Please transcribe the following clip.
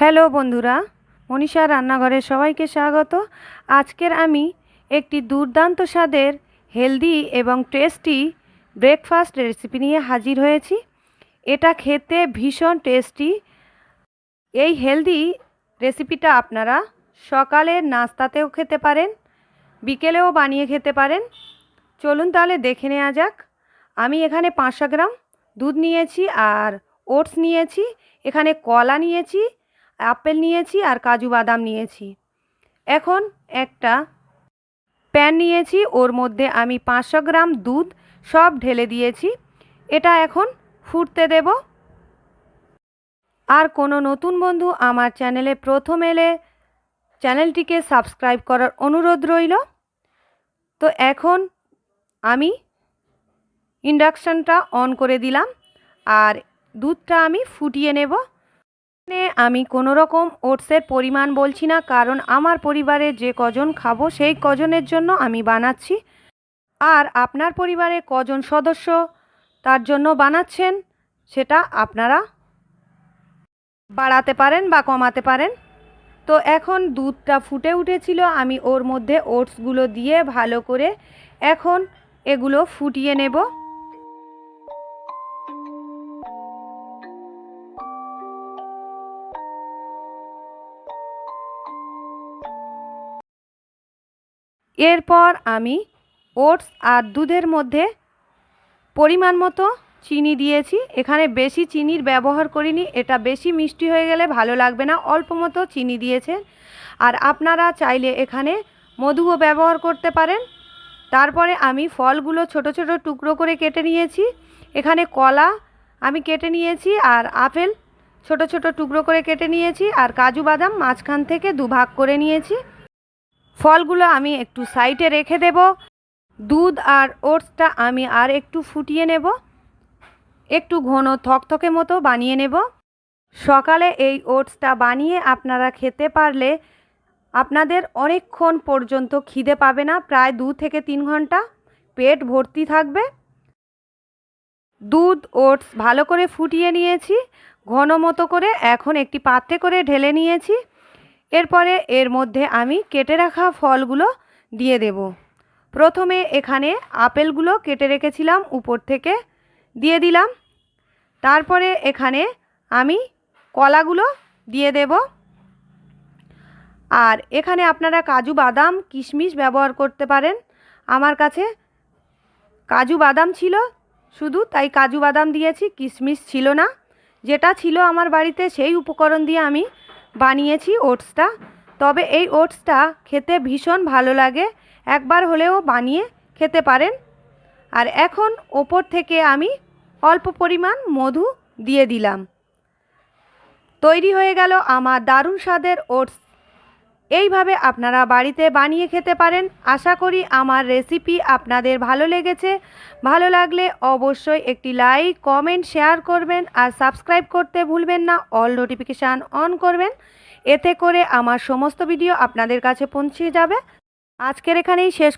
Hello বন্ধুরা, মনীষা রান্নাঘরে সবাইকে স্বাগত। আজকের আমি একটি দুর্দান্ত স্বাদের, হেলদি এবং টেস্টি ব্রেকফাস্ট রেসিপি নিয়ে হাজির হয়েছি। এটা খেতে ভীষণ টেস্টি। এই হেলদি রেসিপিটা আপনারা সকালের নাস্তাতেও খেতে পারেন, বিকেলেও বানিয়ে খেতে পারেন। চলুন তাহলে দেখে নেওয়া যাক। আমি এখানে পাঁচশো গ্রাম দুধ নিয়েছি আর ওটস নিয়েছি, এখানে কলা নিয়েছি আপেল নিয়েছি আর কাজু বাদাম নিয়েছি। এখন একটা প্যান নিয়েছি, ওর মধ্যে আমি পাঁচশো গ্রাম দুধ সব ঢেলে দিয়েছি। এটা এখন ফুটতে দেব। আর কোনো নতুন বন্ধু আমার চ্যানেলে প্রথম এলে চ্যানেলটিকে সাবস্ক্রাইব করার অনুরোধ রইল। তো এখন আমি ইন্ডাকশানটা অন করে দিলাম আর দুধটা আমি ফুটিয়ে নেব। আমি কোনো রকম ওটসের পরিমাণ বলছি না, কারণ আমার পরিবারে যে কজন খাব সেই কজনের জন্য আমি বানাচ্ছি। আর আপনার পরিবারে কজন সদস্য তার জন্য বানাচ্ছেন, সেটা আপনারা বাড়াতে পারেন বা কমাতে পারেন। তো এখন দুধটা ফুটে উঠেছিল, আমি ওর মধ্যে ওটসগুলো দিয়ে ভালো করে এখন এগুলো ফুটিয়ে নেব। এরপর আমি ওটস আর দুধের মধ্যে পরিমাণ মতো চিনি দিয়েছি। এখানে বেশি চিনির ব্যবহার করিনি। এটা বেশি মিষ্টি হয়ে গেলে ভালো লাগবে না। অল্প মতো চিনি দিয়েছেন। আর আপনারা চাইলে এখানে মধুও ব্যবহার করতে পারেন। তারপরে আমি ফলগুলো ছোট ছোট টুকরো করে কেটে নিয়েছি। এখানে কলা আমি কেটে নিয়েছি আর আপেল ছোট ছোট টুকরো করে কেটে নিয়েছি। আর কাজু বাদাম মাঝখান থেকে দুভাগ করে নিয়েছি। ফলগুলো আমি একটু সাইডে রেখে দেব। দুধ আর ওটসটা আমি আর একটু ফুটিয়ে নেব। একটু ঘন থকথকে মতো বানিয়ে নেব। সকালে এই ওটসটা বানিয়ে আপনারা খেতে পারলে আপনাদের অনেকক্ষণ পর্যন্ত খিদে পাবে না, প্রায় দু থেকে তিন ঘণ্টা পেট ভর্তি থাকবে। দুধ, ওটস ভালো করে ফুটিয়ে নিয়েছি। ঘন মতো করে এখন একটি পাত্রে করে ঢেলে নিয়েছি। এরপরে এর মধ্যে আমি কেটে রাখা ফলগুলো দিয়ে দেব। প্রথমে এখানে আপেলগুলো কেটে রেখেছিলাম উপর থেকে দিয়ে দিলাম। তারপরে এখানে আমি কলাগুলো দিয়ে দেব। আর এখানে আপনারা কাজু বাদাম, কিশমিশ ব্যবহার করতে পারেন। আমার কাছে কাজু বাদাম ছিল শুধু, তাই কাজু বাদাম দিয়েছি, কিশমিশ ছিল না। যেটা ছিল আমার বাড়িতে সেই উপকরণ দিয়ে আমি বানিয়েছি ওটসটা। তবে এই ওটসটা খেতে ভীষণ ভালো লাগে। একবার হলেও বানিয়ে খেতে পারেন। আর এখন ওপর থেকে আমি অল্প পরিমাণ মধু দিয়ে দিলাম। তৈরি হয়ে গেল আমার দারুণ স্বাদের ওটস। এইভাবে আপনারা বাড়িতে বানিয়ে খেতে পারেন। আশা করি আমার রেসিপি আপনাদের ভালো লেগেছে। ভালো লাগলে অবশ্যই একটি লাইক, কমেন্ট, শেয়ার করবেন আর সাবস্ক্রাইব করতে ভুলবেন না। অল নোটিফিকেশান অন করবেন। এতে করে আমার সমস্ত ভিডিও আপনাদের কাছে পৌঁছে যাবে। আজকের এখানেই শেষ